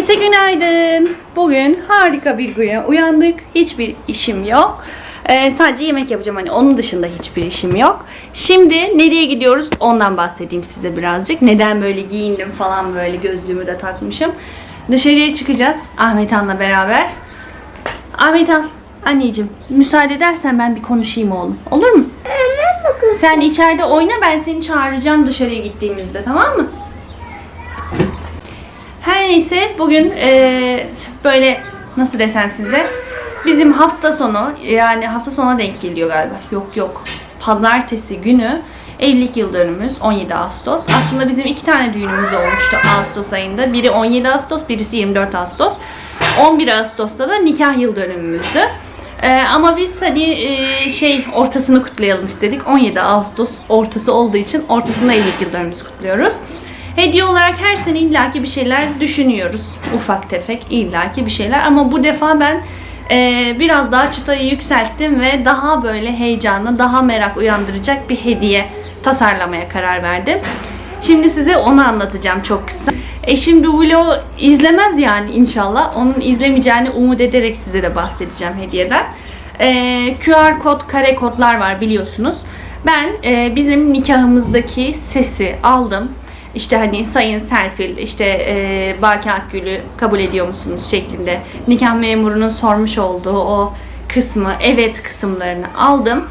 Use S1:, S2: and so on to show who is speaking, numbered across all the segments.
S1: Herkese günaydın. Bugün harika bir güne uyandık. Hiçbir işim yok. Ee, sadece yemek yapacağım. Hani onun dışında hiçbir işim yok. Şimdi nereye gidiyoruz? Ondan bahsedeyim size birazcık. Neden böyle giyindim falan böyle gözlüğümü de takmışım. Dışarıya çıkacağız Ahmet Han'la beraber. Ahmet Han, anneciğim müsaade edersen ben bir konuşayım oğlum. Olur mu? Sen içeride oyna ben seni çağıracağım dışarıya gittiğimizde tamam mı? Neyse bugün eee, böyle nasıl desem size bizim hafta sonu yani hafta sonuna denk geliyor galiba. Yok yok. Pazartesi günü evlilik yıl dönümümüz 17 Ağustos. Aslında bizim iki tane düğünümüz olmuştu Ağustos ayında. Biri 17 Ağustos, birisi 24 Ağustos. 11 Ağustos'ta da nikah yıl dönümümüzdü. Ee, ama biz hani e, şey ortasını kutlayalım istedik. 17 Ağustos ortası olduğu için ortasında evlilik yıl dönümümüzü kutluyoruz. Hediye olarak her sene illaki bir şeyler düşünüyoruz. Ufak tefek illaki bir şeyler. Ama bu defa ben e, biraz daha çıtayı yükselttim ve daha böyle heyecanlı, daha merak uyandıracak bir hediye tasarlamaya karar verdim. Şimdi size onu anlatacağım çok kısa. Eşim bu vlogu izlemez yani inşallah. Onun izlemeyeceğini umut ederek size de bahsedeceğim hediyeden. Ee, QR kod, kare kodlar var biliyorsunuz. Ben e, bizim nikahımızdaki sesi aldım. İşte hani Sayın Serpil, işte e, Baki Akgül'ü kabul ediyor musunuz şeklinde nikah memurunun sormuş olduğu o kısmı, evet kısımlarını aldım.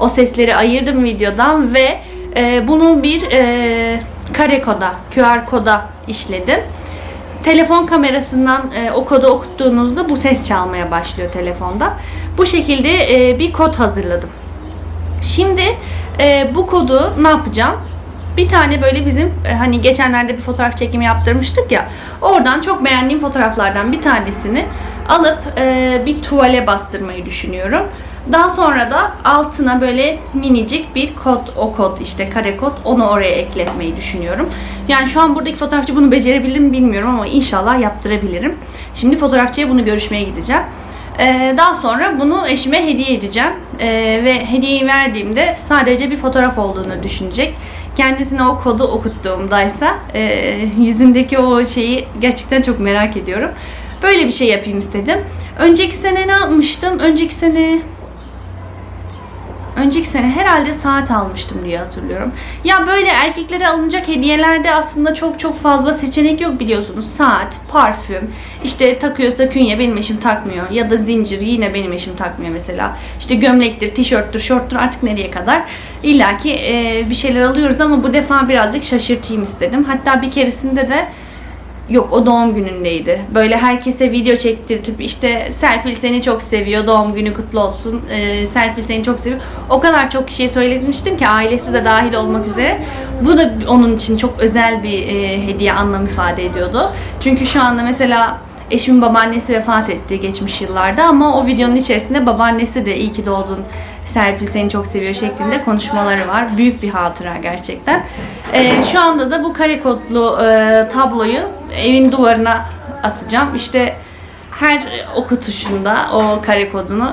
S1: O sesleri ayırdım videodan ve e, bunu bir e, kare koda, QR koda işledim. Telefon kamerasından e, o kodu okuttuğunuzda bu ses çalmaya başlıyor telefonda. Bu şekilde e, bir kod hazırladım. Şimdi e, bu kodu ne yapacağım? Bir tane böyle bizim e, hani geçenlerde bir fotoğraf çekimi yaptırmıştık ya. Oradan çok beğendiğim fotoğraflardan bir tanesini alıp e, bir tuvale bastırmayı düşünüyorum. Daha sonra da altına böyle minicik bir kod, o kod işte kare kod onu oraya ekletmeyi düşünüyorum. Yani şu an buradaki fotoğrafçı bunu becerebilir mi bilmiyorum ama inşallah yaptırabilirim. Şimdi fotoğrafçıya bunu görüşmeye gideceğim. Ee, daha sonra bunu eşime hediye edeceğim. Ee, ve hediyeyi verdiğimde sadece bir fotoğraf olduğunu düşünecek. Kendisine o kodu okuttuğumdaysa e, yüzündeki o şeyi gerçekten çok merak ediyorum. Böyle bir şey yapayım istedim. Önceki sene ne yapmıştım? Önceki sene Önceki sene herhalde saat almıştım diye hatırlıyorum. Ya böyle erkeklere alınacak hediyelerde aslında çok çok fazla seçenek yok biliyorsunuz. Saat, parfüm, işte takıyorsa künye benim eşim takmıyor. Ya da zincir yine benim eşim takmıyor mesela. İşte gömlektir, tişörttür, şorttur artık nereye kadar. İlla ki e, bir şeyler alıyoruz ama bu defa birazcık şaşırtayım istedim. Hatta bir keresinde de Yok o doğum günündeydi. Böyle herkese video çektirtip işte Serpil seni çok seviyor doğum günü kutlu olsun. Ee, Serpil seni çok seviyor. O kadar çok kişiye söylemiştim ki ailesi de dahil olmak üzere. Bu da onun için çok özel bir e, hediye anlam ifade ediyordu. Çünkü şu anda mesela Eşimin babaannesi vefat etti geçmiş yıllarda ama o videonun içerisinde babaannesi de iyi ki doğdun Serpil seni çok seviyor şeklinde konuşmaları var. Büyük bir hatıra gerçekten. Ee, şu anda da bu kare kodlu e, tabloyu evin duvarına asacağım. İşte her oku tuşunda o kare kodunu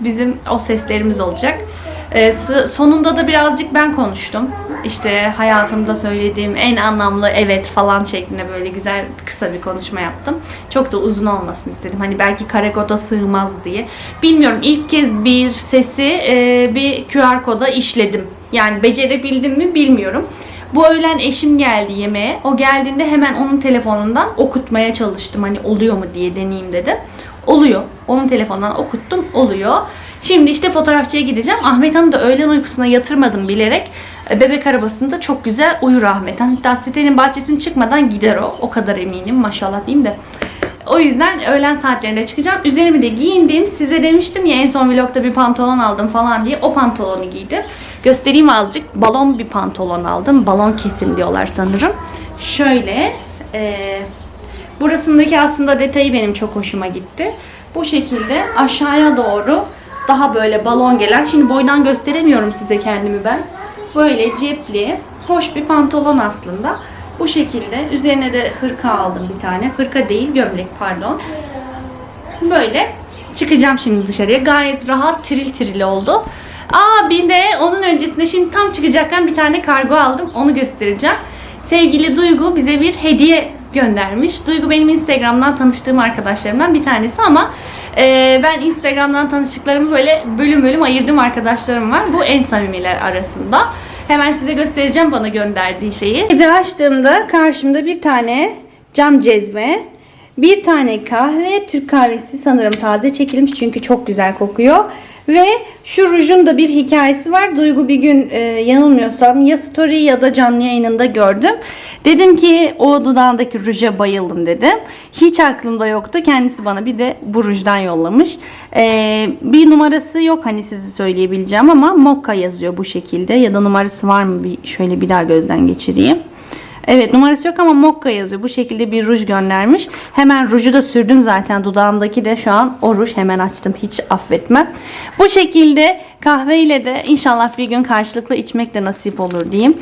S1: bizim o seslerimiz olacak. S- sonunda da birazcık ben konuştum. İşte hayatımda söylediğim en anlamlı evet falan şeklinde böyle güzel kısa bir konuşma yaptım. Çok da uzun olmasını istedim. Hani belki karekoda sığmaz diye. Bilmiyorum ilk kez bir sesi e, bir QR koda işledim. Yani becerebildim mi bilmiyorum. Bu öğlen eşim geldi yemeğe. O geldiğinde hemen onun telefonundan okutmaya çalıştım. Hani oluyor mu diye deneyeyim dedim. Oluyor. Onun telefonundan okuttum. Oluyor. Şimdi işte fotoğrafçıya gideceğim. Ahmet Han'ı da öğlen uykusuna yatırmadım bilerek. E, Bebek arabasında çok güzel uyur Ahmet Han. Hatta sitenin bahçesine çıkmadan gider o. O kadar eminim. Maşallah diyeyim de. O yüzden öğlen saatlerinde çıkacağım. Üzerimi de giyindim. Size demiştim ya en son vlogda bir pantolon aldım falan diye. O pantolonu giydim. Göstereyim azıcık. Balon bir pantolon aldım. Balon kesim diyorlar sanırım. Şöyle. eee Burasındaki aslında detayı benim çok hoşuma gitti. Bu şekilde aşağıya doğru daha böyle balon gelen. Şimdi boydan gösteremiyorum size kendimi ben. Böyle cepli, hoş bir pantolon aslında. Bu şekilde. Üzerine de hırka aldım bir tane. Hırka değil, gömlek pardon. Böyle çıkacağım şimdi dışarıya. Gayet rahat, tril tril oldu. Aa bir de onun öncesinde şimdi tam çıkacakken bir tane kargo aldım. Onu göstereceğim. Sevgili Duygu bize bir hediye göndermiş. Duygu benim Instagram'dan tanıştığım arkadaşlarımdan bir tanesi ama e, ben Instagram'dan tanıştıklarımı böyle bölüm bölüm ayırdığım arkadaşlarım var. Bu en samimiler arasında. Hemen size göstereceğim bana gönderdiği şeyi. Eve açtığımda karşımda bir tane cam cezve, bir tane kahve, Türk kahvesi sanırım taze çekilmiş çünkü çok güzel kokuyor. Ve şu rujun da bir hikayesi var. Duygu bir gün e, yanılmıyorsam ya story ya da canlı yayınında gördüm. Dedim ki o dudağındaki ruja bayıldım dedim. Hiç aklımda yoktu. Kendisi bana bir de bu rujdan yollamış. E, bir numarası yok hani sizi söyleyebileceğim ama Mokka yazıyor bu şekilde. Ya da numarası var mı? Bir, şöyle bir daha gözden geçireyim. Evet numarası yok ama Mokka yazıyor. Bu şekilde bir ruj göndermiş. Hemen ruju da sürdüm zaten. Dudağımdaki de şu an o ruj. Hemen açtım. Hiç affetmem. Bu şekilde kahveyle de inşallah bir gün karşılıklı içmek de nasip olur diyeyim.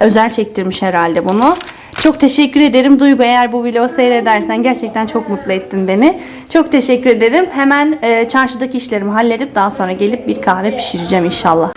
S1: Özel çektirmiş herhalde bunu. Çok teşekkür ederim Duygu eğer bu vlogu seyredersen gerçekten çok mutlu ettin beni. Çok teşekkür ederim. Hemen e, çarşıdaki işlerimi halledip daha sonra gelip bir kahve pişireceğim inşallah.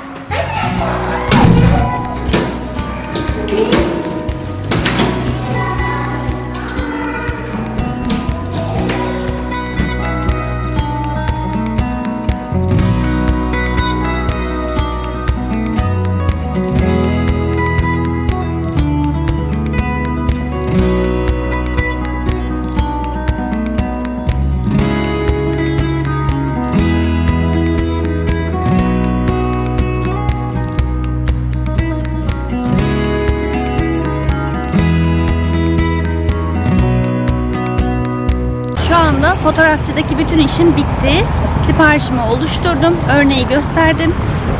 S1: Fotoğrafçıdaki bütün işim bitti. Siparişimi oluşturdum. Örneği gösterdim.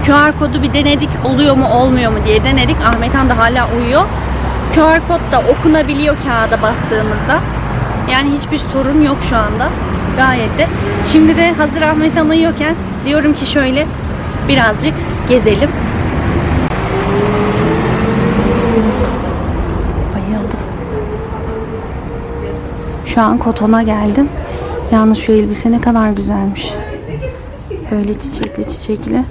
S1: QR kodu bir denedik oluyor mu olmuyor mu diye denedik. Ahmet Han da hala uyuyor. QR kod da okunabiliyor kağıda bastığımızda. Yani hiçbir sorun yok şu anda. Gayet de. Şimdi de hazır Ahmet Han uyuyorken diyorum ki şöyle birazcık gezelim. Bayıldım. Şu an Koton'a geldim. Yalnız şu elbise ne kadar güzelmiş. Böyle çiçekli çiçekli.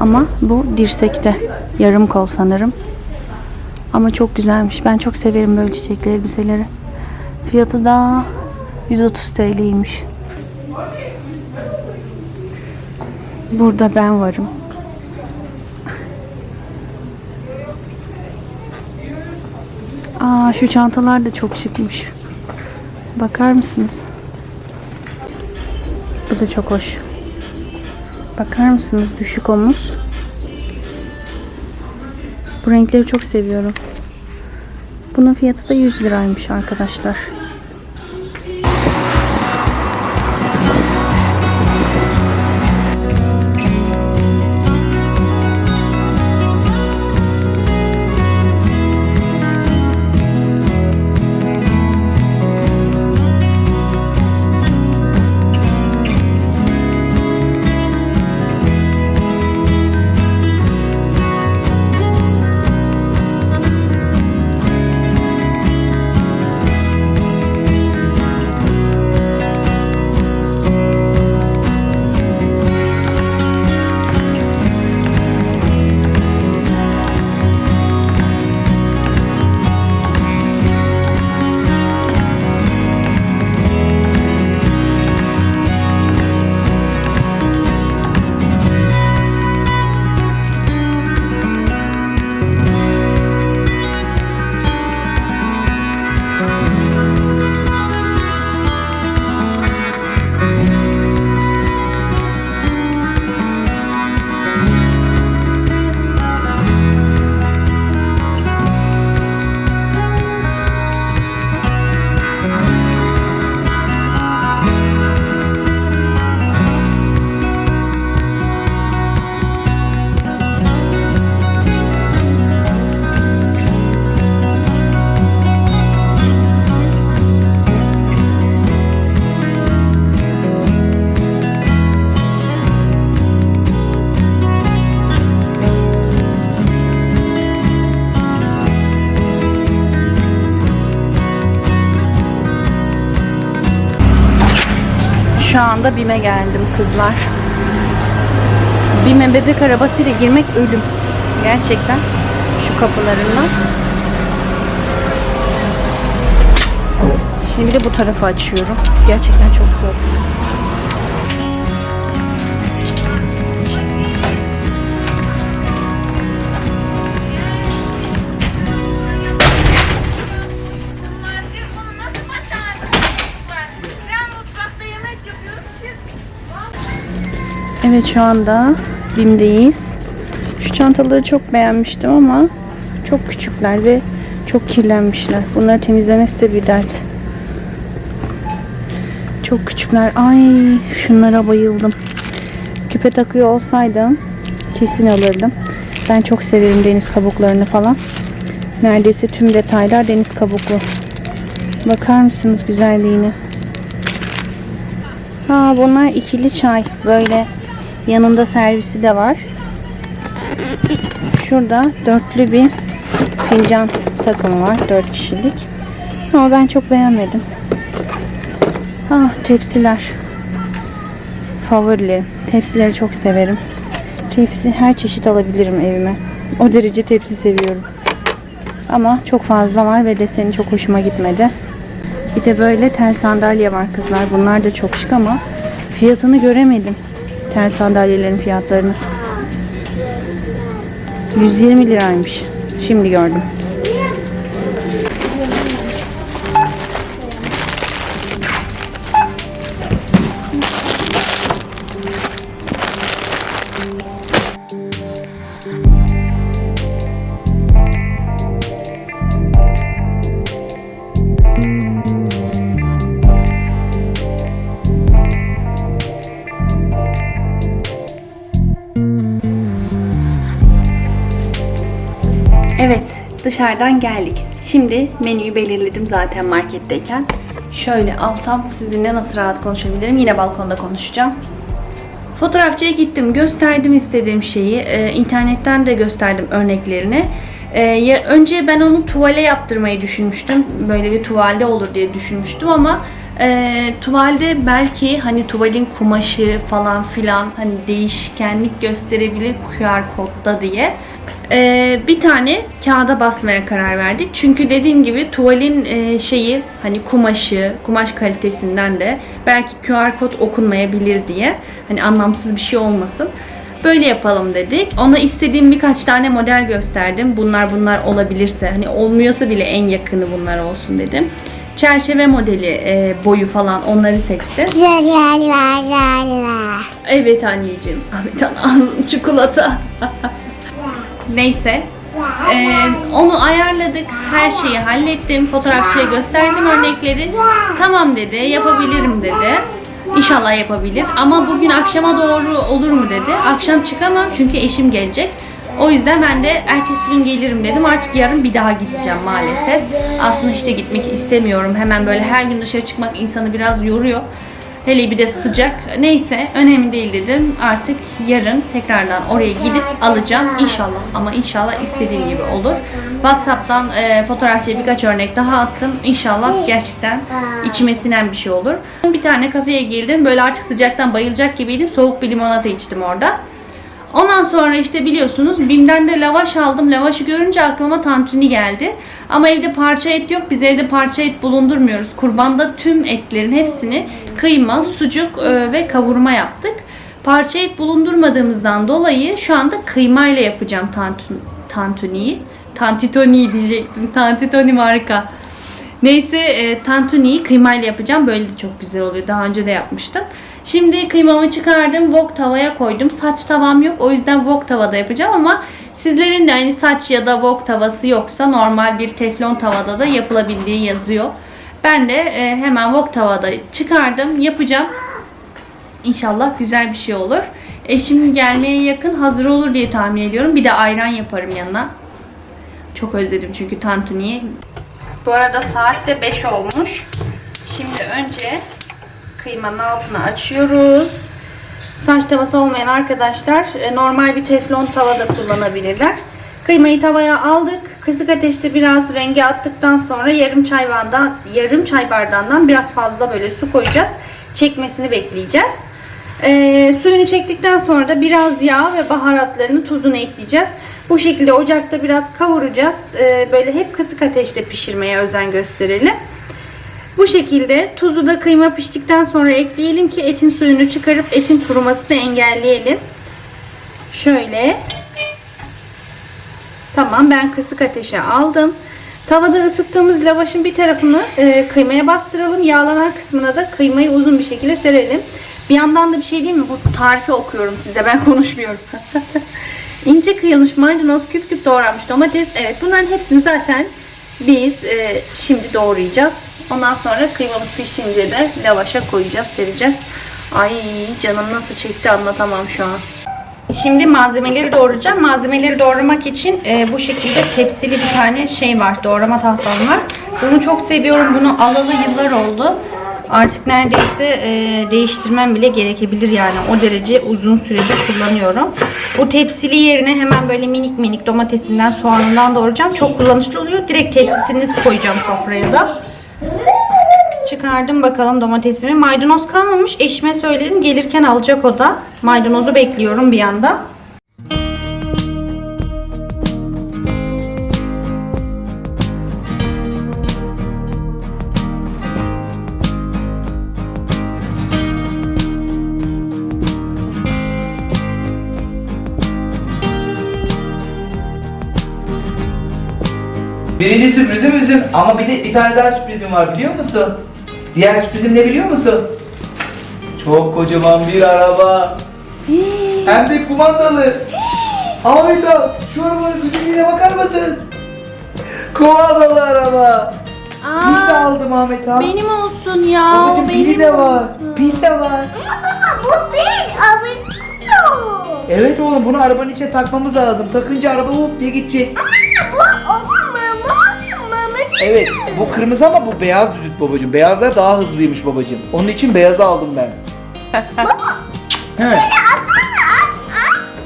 S1: Ama bu dirsekte. Yarım kol sanırım. Ama çok güzelmiş. Ben çok severim böyle çiçekli elbiseleri. Fiyatı da 130 TL'ymiş. Burada ben varım. Aa şu çantalar da çok şıkmış. Bakar mısınız? Bu da çok hoş. Bakar mısınız düşük omuz? Bu renkleri çok seviyorum. Bunun fiyatı da 100 liraymış arkadaşlar. Şu anda BİM'e geldim kızlar. BİM'e bebek arabasıyla girmek ölüm. Gerçekten şu kapılarından. Şimdi bir de bu tarafı açıyorum. Gerçekten çok zor. Evet şu anda BİM'deyiz. Şu çantaları çok beğenmiştim ama çok küçükler ve çok kirlenmişler. Bunları temizlemesi de bir dert. Çok küçükler. Ay şunlara bayıldım. Küpe takıyor olsaydım kesin alırdım. Ben çok severim deniz kabuklarını falan. Neredeyse tüm detaylar deniz kabuklu. Bakar mısınız güzelliğine? Ha bunlar ikili çay. Böyle yanında servisi de var. Şurada dörtlü bir fincan takımı var. Dört kişilik. Ama ben çok beğenmedim. Ah tepsiler. Favorilerim. Tepsileri çok severim. Tepsi her çeşit alabilirim evime. O derece tepsi seviyorum. Ama çok fazla var ve deseni çok hoşuma gitmedi. Bir de böyle tel sandalye var kızlar. Bunlar da çok şık ama fiyatını göremedim. Tel sandalyelerin fiyatlarını. 120 liraymış. Şimdi gördüm. Dışarıdan geldik. Şimdi menüyü belirledim zaten marketteyken. Şöyle alsam sizinle nasıl rahat konuşabilirim? Yine balkonda konuşacağım. Fotoğrafçıya gittim, gösterdim istediğim şeyi. Ee, internetten de gösterdim örneklerini. Ee, önce ben onu tuvale yaptırmayı düşünmüştüm. Böyle bir tuvalde olur diye düşünmüştüm ama e, tuvalde belki hani tuvalin kumaşı falan filan hani değişkenlik gösterebilir QR kodda diye. Ee, bir tane kağıda basmaya karar verdik. Çünkü dediğim gibi tuvalin e, şeyi hani kumaşı, kumaş kalitesinden de belki QR kod okunmayabilir diye hani anlamsız bir şey olmasın. Böyle yapalım dedik. Ona istediğim birkaç tane model gösterdim. Bunlar bunlar olabilirse hani olmuyorsa bile en yakını bunlar olsun dedim. Çerçeve modeli, e, boyu falan onları seçtim.
S2: La la la la la.
S1: Evet anneciğim. Ahmet ağzın çikolata. Neyse. Ee, onu ayarladık. Her şeyi hallettim. Fotoğrafçıya gösterdim örnekleri. Tamam dedi. Yapabilirim dedi. İnşallah yapabilir. Ama bugün akşama doğru olur mu dedi. Akşam çıkamam çünkü eşim gelecek. O yüzden ben de ertesi gün gelirim dedim. Artık yarın bir daha gideceğim maalesef. Aslında de gitmek istemiyorum. Hemen böyle her gün dışarı çıkmak insanı biraz yoruyor. Hele bir de sıcak. Neyse önemli değil dedim. Artık yarın tekrardan oraya gidip alacağım inşallah. Ama inşallah istediğim gibi olur. Whatsapp'tan e, fotoğrafçıya birkaç örnek daha attım. İnşallah gerçekten içime sinen bir şey olur. Bir tane kafeye girdim. Böyle artık sıcaktan bayılacak gibiydim. Soğuk bir limonata içtim orada. Ondan sonra işte biliyorsunuz Bim'den de lavaş aldım. Lavaşı görünce aklıma tantuni geldi. Ama evde parça et yok. Biz evde parça et bulundurmuyoruz. Kurbanda tüm etlerin hepsini kıyma, sucuk e, ve kavurma yaptık. Parça et bulundurmadığımızdan dolayı şu anda kıyma ile yapacağım tantun, tantuniyi. Tantitoni diyecektim. Tantitoni marka. Neyse e, tantuniyi kıymayla yapacağım. Böyle de çok güzel oluyor. Daha önce de yapmıştım. Şimdi kıymamı çıkardım. Wok tavaya koydum. Saç tavam yok. O yüzden wok tavada yapacağım ama sizlerin de hani saç ya da wok tavası yoksa normal bir teflon tavada da yapılabildiği yazıyor. Ben de e, hemen wok tavada çıkardım. Yapacağım. İnşallah güzel bir şey olur. Eşim gelmeye yakın hazır olur diye tahmin ediyorum. Bir de ayran yaparım yanına. Çok özledim çünkü tantuniyi. Bu arada saat de 5 olmuş. Şimdi önce kıymanın altını açıyoruz. Saç tavası olmayan arkadaşlar e, normal bir teflon tavada kullanabilirler. Kıymayı tavaya aldık. Kısık ateşte biraz rengi attıktan sonra yarım çay bardağı, yarım çay bardağından biraz fazla böyle su koyacağız. Çekmesini bekleyeceğiz. Ee, suyunu çektikten sonra da biraz yağ ve baharatlarını tuzunu ekleyeceğiz. Bu şekilde ocakta biraz kavuracağız. Ee, böyle hep kısık ateşte pişirmeye özen gösterelim. Bu şekilde tuzu da kıyma piştikten sonra ekleyelim ki etin suyunu çıkarıp etin kurumasını engelleyelim. Şöyle. Tamam ben kısık ateşe aldım. Tavada ısıttığımız lavaşın bir tarafını e, kıymaya bastıralım. Yağlanan kısmına da kıymayı uzun bir şekilde serelim. Bir yandan da bir şey diyeyim mi? Bu tarifi okuyorum size. Ben konuşmuyorum. İnce kıyılmış maydanoz, küp küp doğranmış domates. Evet bunların hepsini zaten biz e, şimdi doğrayacağız. Ondan sonra kıymamız pişince de lavaşa koyacağız, sereceğiz. Ay canım nasıl çekti anlatamam şu an. Şimdi malzemeleri doğrayacağım. Malzemeleri doğramak için e, bu şekilde tepsili bir tane şey var. Doğrama tahtam var. Bunu çok seviyorum. Bunu alalı yıllar oldu. Artık neredeyse e, değiştirmem bile gerekebilir yani. O derece uzun süredir kullanıyorum. Bu tepsili yerine hemen böyle minik minik domatesinden soğanından doğrayacağım. Çok kullanışlı oluyor. Direkt tepsisini koyacağım sofraya da. Çıkardım bakalım domatesimi. Maydanoz kalmamış. Eşime söyledim. Gelirken alacak o da. Maydanozu bekliyorum bir yanda.
S3: Birinci sürprizim üzüm ama bir de bir tane daha sürprizim var biliyor musun? Diğer sürprizim ne biliyor musun? Çok kocaman bir araba. Hem de kumandalı. Ahmet abi şu arabanın güzelliğine bakar mısın? Kumandalı araba. Pil de aldım Ahmet abi.
S1: benim olsun ya.
S3: Babacım pili de var. Pil de var.
S2: Bu değil abi.
S3: Evet oğlum bunu arabanın içine takmamız lazım. Takınca araba hop diye gidecek.
S2: Bu ama mama mama.
S3: Evet bu kırmızı ama bu beyaz düdük babacığım. Beyazlar daha hızlıymış babacığım. Onun için beyazı aldım ben. He.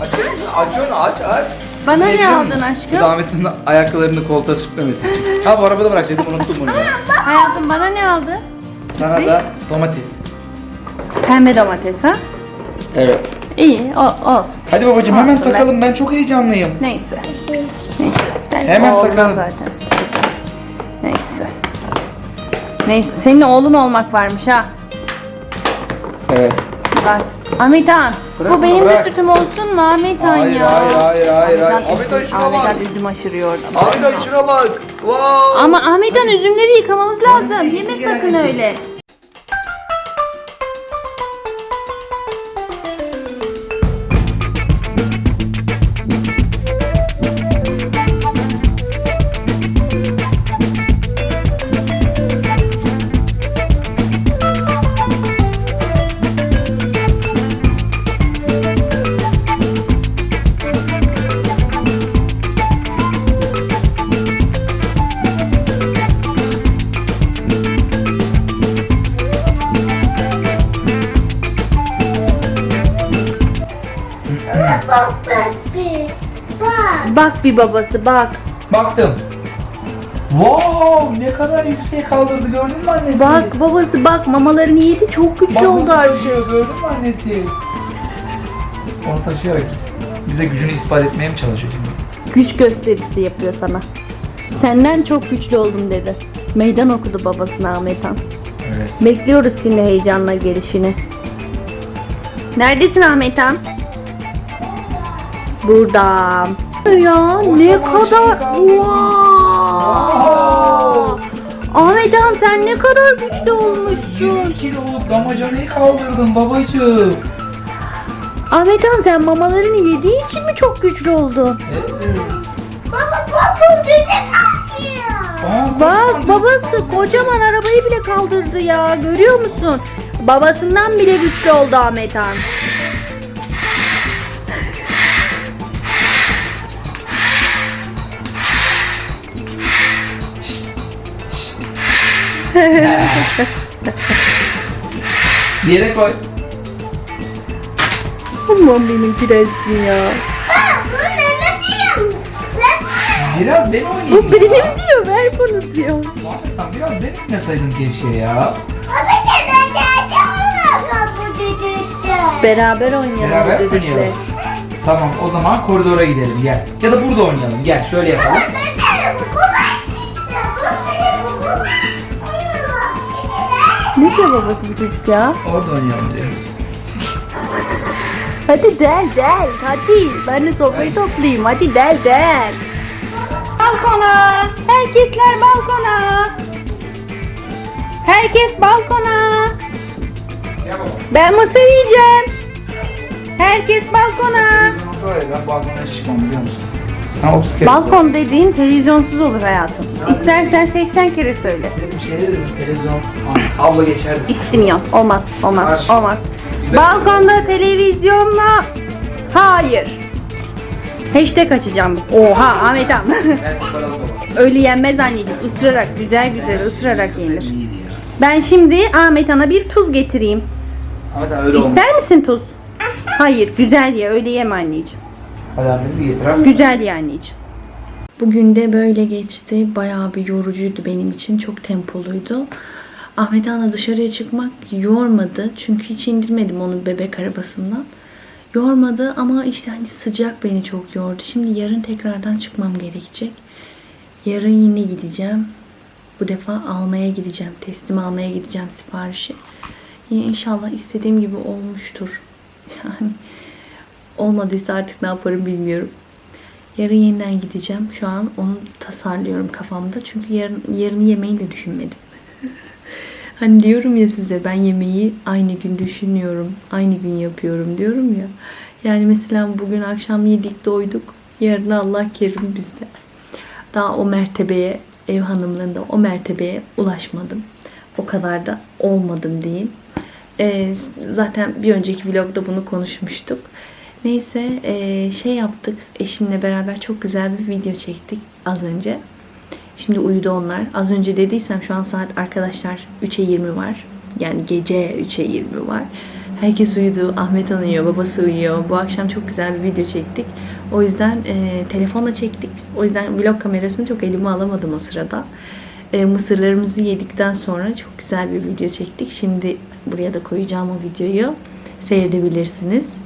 S3: Aç aç onu aç aç.
S1: Bana ne
S3: biliyor musun?
S1: aldın
S3: Bu
S1: aşkım?
S3: da Ahmet'in ayakkabılarını koltuğa sürtmemesi için. Ha bu arabada bırakacaktım unuttum bunu. ya.
S1: Hayatım bana ne aldı?
S3: Sana da domates.
S1: Pembe domates ha?
S3: Evet.
S1: İyi o, olsun.
S3: Hadi babacığım hemen
S1: Olsun,
S3: takalım ben çok heyecanlıyım.
S1: Neyse. Neyse.
S3: Hemen
S1: oğluna
S3: takalım.
S1: Zaten Neyse. Senin oğlun olmak varmış ha.
S3: Evet.
S1: Bak. Amitan.
S3: Bırak
S1: bu
S3: onu,
S1: benim
S3: bırak.
S1: sütüm olsun mu Amitan
S3: Hayır,
S1: ya?
S3: hayır, hayır, hayır, hayır.
S1: Amitan üzüm-
S3: şuna bak.
S1: Amitan üzüm aşırıyor orada.
S3: Ahmet şuna bak. Wow.
S1: Ama Ahmet'an üzümleri yıkamamız lazım. Yeme sakın öyle.
S2: Bak.
S1: Bir babası bak.
S3: Baktım. Wow ne kadar yükseğe kaldırdı gördün mü annesi?
S1: Bak babası bak mamalarını yedi çok güçlü
S3: Bak
S1: oldu
S3: nasıl
S1: artık.
S3: taşıyor gördün mü annesi? Onu taşıyarak bize gücünü ispat etmeye mi çalışıyor şimdi?
S1: Güç gösterisi yapıyor sana. Senden çok güçlü oldum dedi. Meydan okudu babasına Ahmethan.
S3: Evet.
S1: Bekliyoruz şimdi heyecanla gelişini. Neredesin Ahmethan? Burada. Ya ne kadar... Wow. Ahmethan sen ne kadar güçlü olmuşsun.
S3: 20 kiloluk damacanayı kaldırdın babacığım.
S1: Ahmethan sen mamalarını yediği için mi çok güçlü oldun?
S3: Evet.
S2: Baba dedi akıyor.
S3: Aa,
S1: Bak babası kocaman arabayı bile kaldırdı ya görüyor musun? Babasından bile güçlü oldu Ahmet
S3: Bir yere koy.
S1: Aman benim prensim ya.
S3: Biraz ben oynayayım
S1: Bu benim
S3: ya.
S1: diyor ver bunu diyor.
S3: Muhammed'den biraz ben oynasaydın keşke ya.
S1: Beraber oynayalım
S3: Beraber
S1: dedik
S3: oynayalım. Tamam o zaman koridora gidelim gel. Ya da burada oynayalım gel şöyle yapalım.
S1: Diyor babası bu çocuk ya?
S3: Orada oynayalım diyor.
S1: Hadi del del hadi ben de sofrayı toplayayım hadi del del. Balkona herkesler balkona. Herkes balkona. Ben mısır yiyeceğim. Herkes balkona.
S3: Ben balkona çıkmam biliyor musun? Sana 30 kere
S1: Balkon dediğin televizyonsuz olur hayatım. İstersen 80 kere söyle.
S3: Dedim şey dedim televizyon Aa, kablo geçerdi.
S1: İstemiyorum. Olmaz. Olmaz.
S3: Karşı.
S1: Olmaz.
S3: Bir
S1: Balkonda televizyonla hayır. Hashtag açacağım. Oha Ahmet
S3: para alamam.
S1: Öyle yenmez anneciğim. Isırarak güzel güzel ısırarak yenir.
S3: İyiydi ya.
S1: Ben şimdi Ahmet Han'a bir tuz getireyim.
S3: Ama tabii öyle olmaz.
S1: İster misin tuz? Hayır güzel ye öyle yeme anneciğim.
S3: Hadi annenizi getir abi.
S1: Güzel ye anneciğim. Bugün de böyle geçti. Bayağı bir yorucuydu benim için. Çok tempoluydu. Ahmet Han'la dışarıya çıkmak yormadı. Çünkü hiç indirmedim onu bebek arabasından. Yormadı ama işte hani sıcak beni çok yordu. Şimdi yarın tekrardan çıkmam gerekecek. Yarın yine gideceğim. Bu defa almaya gideceğim. Teslim almaya gideceğim siparişi. İnşallah istediğim gibi olmuştur. Yani olmadıysa artık ne yaparım bilmiyorum. Yarın yeniden gideceğim. Şu an onu tasarlıyorum kafamda. Çünkü yarın, yarın yemeği de düşünmedim. hani diyorum ya size ben yemeği aynı gün düşünüyorum. Aynı gün yapıyorum diyorum ya. Yani mesela bugün akşam yedik doyduk. Yarın Allah kerim bizde. Daha o mertebeye ev hanımlığında o mertebeye ulaşmadım. O kadar da olmadım diyeyim. Ee, zaten bir önceki vlogda bunu konuşmuştuk. Neyse ee, şey yaptık. Eşimle beraber çok güzel bir video çektik az önce. Şimdi uyudu onlar. Az önce dediysem şu an saat arkadaşlar 3'e 20 var. Yani gece 3'e 20 var. Herkes uyudu. Ahmet uyuyor, babası uyuyor. Bu akşam çok güzel bir video çektik. O yüzden e, telefonla çektik. O yüzden vlog kamerasını çok elime alamadım o sırada. E, mısırlarımızı yedikten sonra çok güzel bir video çektik. Şimdi buraya da koyacağım o videoyu. Seyredebilirsiniz.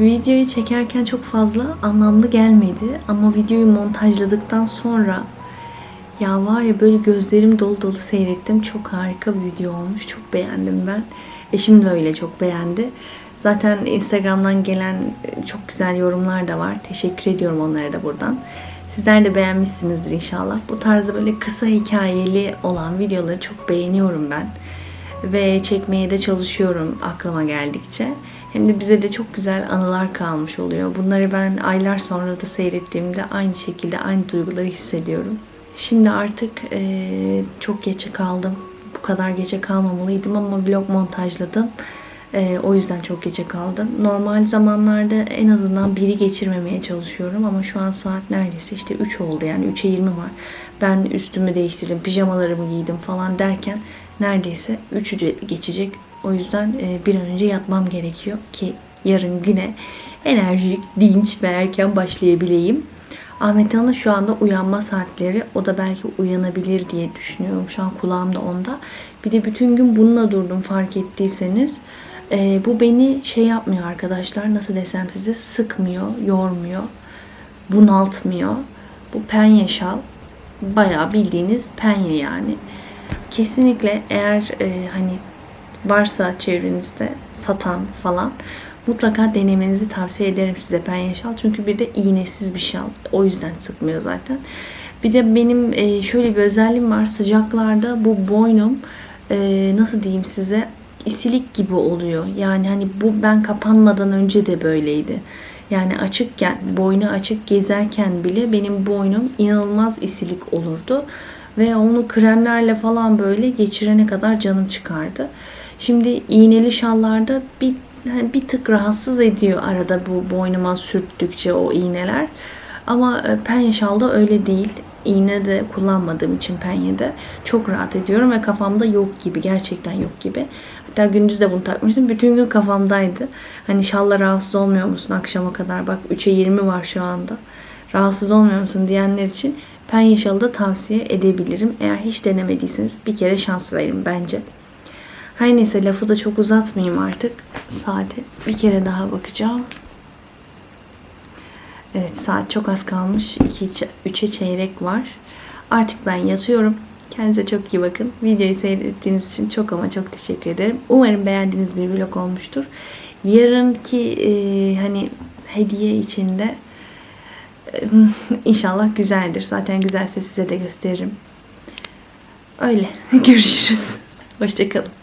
S1: Videoyu çekerken çok fazla anlamlı gelmedi ama videoyu montajladıktan sonra ya var ya böyle gözlerim dolu dolu seyrettim. Çok harika bir video olmuş. Çok beğendim ben. Eşim de öyle çok beğendi. Zaten Instagram'dan gelen e, çok güzel yorumlar da var. Teşekkür ediyorum onlara da buradan. Sizler de beğenmişsinizdir inşallah. Bu tarzda böyle kısa hikayeli olan videoları çok beğeniyorum ben ve çekmeye de çalışıyorum aklıma geldikçe. Hem de bize de çok güzel anılar kalmış oluyor. Bunları ben aylar sonra da seyrettiğimde aynı şekilde aynı duyguları hissediyorum. Şimdi artık eee, çok geçe kaldım. Bu kadar geçe kalmamalıydım ama vlog montajladım. Eee, o yüzden çok geçe kaldım. Normal zamanlarda en azından biri geçirmemeye çalışıyorum ama şu an saat neredeyse işte 3 oldu yani 3'e 20 var. Ben üstümü değiştirdim, pijamalarımı giydim falan derken neredeyse 3'ü geçecek. O yüzden e, bir an önce yatmam gerekiyor ki yarın güne enerjik, dinç ve erken başlayabileyim. Ahmet Han'ın şu anda uyanma saatleri. O da belki uyanabilir diye düşünüyorum. Şu an kulağımda onda. Bir de bütün gün bununla durdum fark ettiyseniz. E, bu beni şey yapmıyor arkadaşlar. Nasıl desem size sıkmıyor, yormuyor, bunaltmıyor. Bu penye şal. Bayağı bildiğiniz penye yani. Kesinlikle eğer e, hani varsa çevrenizde satan falan mutlaka denemenizi tavsiye ederim size penye şal. Çünkü bir de iğnesiz bir şal. O yüzden sıkmıyor zaten. Bir de benim e, şöyle bir özelliğim var. Sıcaklarda bu boynum e, nasıl diyeyim size isilik gibi oluyor. Yani hani bu ben kapanmadan önce de böyleydi. Yani açıkken, boynu açık gezerken bile benim boynum inanılmaz isilik olurdu. Ve onu kremlerle falan böyle geçirene kadar canım çıkardı. Şimdi iğneli şallarda bir hani bir tık rahatsız ediyor arada bu boynuma sürttükçe o iğneler. Ama e, penye şalda öyle değil. İğne de kullanmadığım için penyede çok rahat ediyorum ve kafamda yok gibi. Gerçekten yok gibi. Hatta gündüz de bunu takmıştım. Bütün gün kafamdaydı. Hani şalla rahatsız olmuyor musun akşama kadar? Bak 3'e 20 var şu anda. Rahatsız olmuyor musun diyenler için penye şalı da tavsiye edebilirim. Eğer hiç denemediyseniz bir kere şans verin bence. Her neyse lafı da çok uzatmayayım artık. Saate bir kere daha bakacağım. Evet saat çok az kalmış. 3'e çeyrek var. Artık ben yatıyorum. Kendinize çok iyi bakın. Videoyu seyrettiğiniz için çok ama çok teşekkür ederim. Umarım beğendiğiniz bir vlog olmuştur. Yarınki e, hani hediye içinde e, inşallah güzeldir. Zaten güzelse size de gösteririm. Öyle. Görüşürüz. Hoşçakalın.